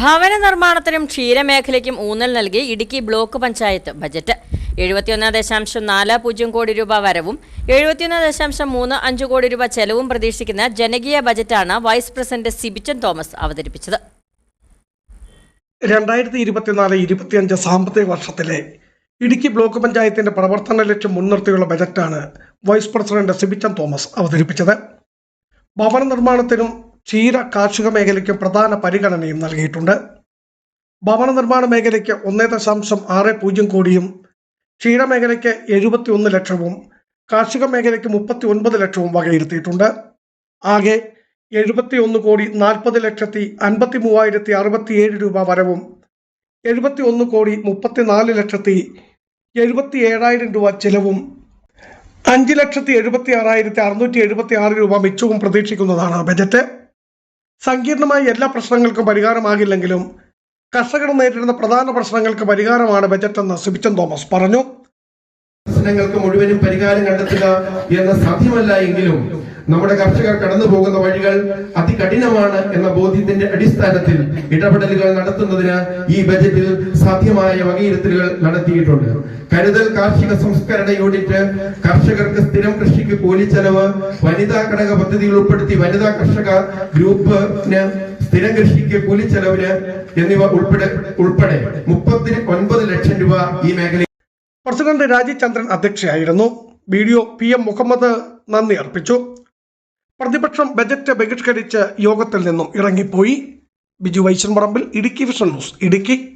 ഭവന നിർമ്മാണത്തിനും ക്ഷീരമേഖലയ്ക്കും ഊന്നൽ നൽകി ഇടുക്കി ബ്ലോക്ക് പഞ്ചായത്ത് ബജറ്റ്. എഴുപത്തിയൊന്ന് ദശാംശം നാല് പൂജ്യം കോടി രൂപ വരവും എഴുപത്തിയൊന്ന് ദശാംശം മൂന്ന് അഞ്ച് കോടി രൂപ ചെലവും പ്രതീക്ഷിക്കുന്ന ജനകീയ ബജറ്റാണ് വൈസ് പ്രസിഡന്റ് സിബിച്ചൻ തോമസ് അവതരിപ്പിച്ചത്. രണ്ടായിരത്തി ഇരുപത്തിനാല് ഇരുപത്തിയഞ്ച് സാമ്പത്തിക വർഷത്തിലെ ഇടുക്കി ബ്ലോക്ക് പഞ്ചായത്തിന്റെ പ്രവർത്തന ലക്ഷ്യം മുൻനിർത്തിയുള്ള ബജറ്റാണ് വൈസ് പ്രസിഡന്റ് സിബിച്ചൻ തോമസ് അവതരിപ്പിച്ചത്. ഭവന നിർമ്മാണത്തിനും ക്ഷീര കാർഷിക മേഖലയ്ക്ക് പ്രധാന പരിഗണനയും നൽകിയിട്ടുണ്ട്. ഭവന നിർമ്മാണ മേഖലയ്ക്ക് ഒന്നേ ദശാംശം ആറ് പൂജ്യം കോടിയും ക്ഷീരമേഖലയ്ക്ക് എഴുപത്തി ഒന്ന് ലക്ഷവും കാർഷിക മേഖലയ്ക്ക് മുപ്പത്തി ഒൻപത് ലക്ഷവും വകയിരുത്തിയിട്ടുണ്ട്. ആകെ എഴുപത്തി ഒന്ന് കോടി നാൽപ്പത് ലക്ഷത്തി അൻപത്തി മൂവായിരത്തി അറുപത്തിയേഴ് രൂപ വരവും എഴുപത്തി ഒന്ന് കോടി മുപ്പത്തിനാല് ലക്ഷത്തി എഴുപത്തി ഏഴായിരം രൂപ ചിലവും അഞ്ച് ലക്ഷത്തി എഴുപത്തി ആറായിരത്തി അറുന്നൂറ്റി എഴുപത്തി ആറ് രൂപ മിച്ചവും പ്രതീക്ഷിക്കുന്നതാണ് ബജറ്റ്. സങ്കീർണമായ എല്ലാ പ്രശ്നങ്ങൾക്കും പരിഹാരമാകില്ലെങ്കിലും കർഷകർ നേരിടുന്ന പ്രധാന പ്രശ്നങ്ങൾക്ക് പരിഹാരമാണ് ബജറ്റെന്ന് സിബിച്ചൻ തോമസ് പറഞ്ഞു. പ്രശ്നങ്ങൾക്ക് മുഴുവനും പരിഹാരം കണ്ടെത്തുക എന്ന് സാധ്യമല്ല എങ്കിലും നമ്മുടെ കർഷകർ കടന്നു പോകുന്ന വഴികൾ അതികഠിനമാണ് എന്ന ബോധ്യത്തിന്റെ അടിസ്ഥാനത്തിൽ ഇടപെടലുകൾ നടത്തുന്നതിന് ഈ ബജറ്റിൽ സാധ്യമായ വകയിരുത്തലുകൾ നടത്തിയിട്ടുണ്ട്. കരുതൽ കാർഷിക സംസ്കരണ യൂണിറ്റ് കർഷകർക്ക് സ്ഥിരം കൃഷിക്ക് കൂലിച്ചെലവ് വനിതാ ഘടക പദ്ധതികൾ ഉൾപ്പെടുത്തി വനിതാ കർഷക ഗ്രൂപ്പിന് സ്ഥിരം കൃഷിക്ക് കൂലിച്ചെലവിന് എന്നിവ ഉൾപ്പെടെ ഉൾപ്പെടെ മുപ്പത്തി ഒൻപത് ലക്ഷം രൂപ ഈ മേഖലയിൽ പ്രസിഡന്റ് രാജീവ് അധ്യക്ഷയായിരുന്നു. വീഡിയോ പി എം മുഹമ്മദ് നന്ദി അർപ്പിച്ചു. പ്രതിപക്ഷം ബജറ്റ് ബഹിഷ്കരിച്ച് യോഗത്തിൽ നിന്നും ഇറങ്ങിപ്പോയി. ബിജു വൈശൻ പറമ്പിൽ ഇടുക്കി വിഷൻ ന്യൂസ് ഇടുക്കി.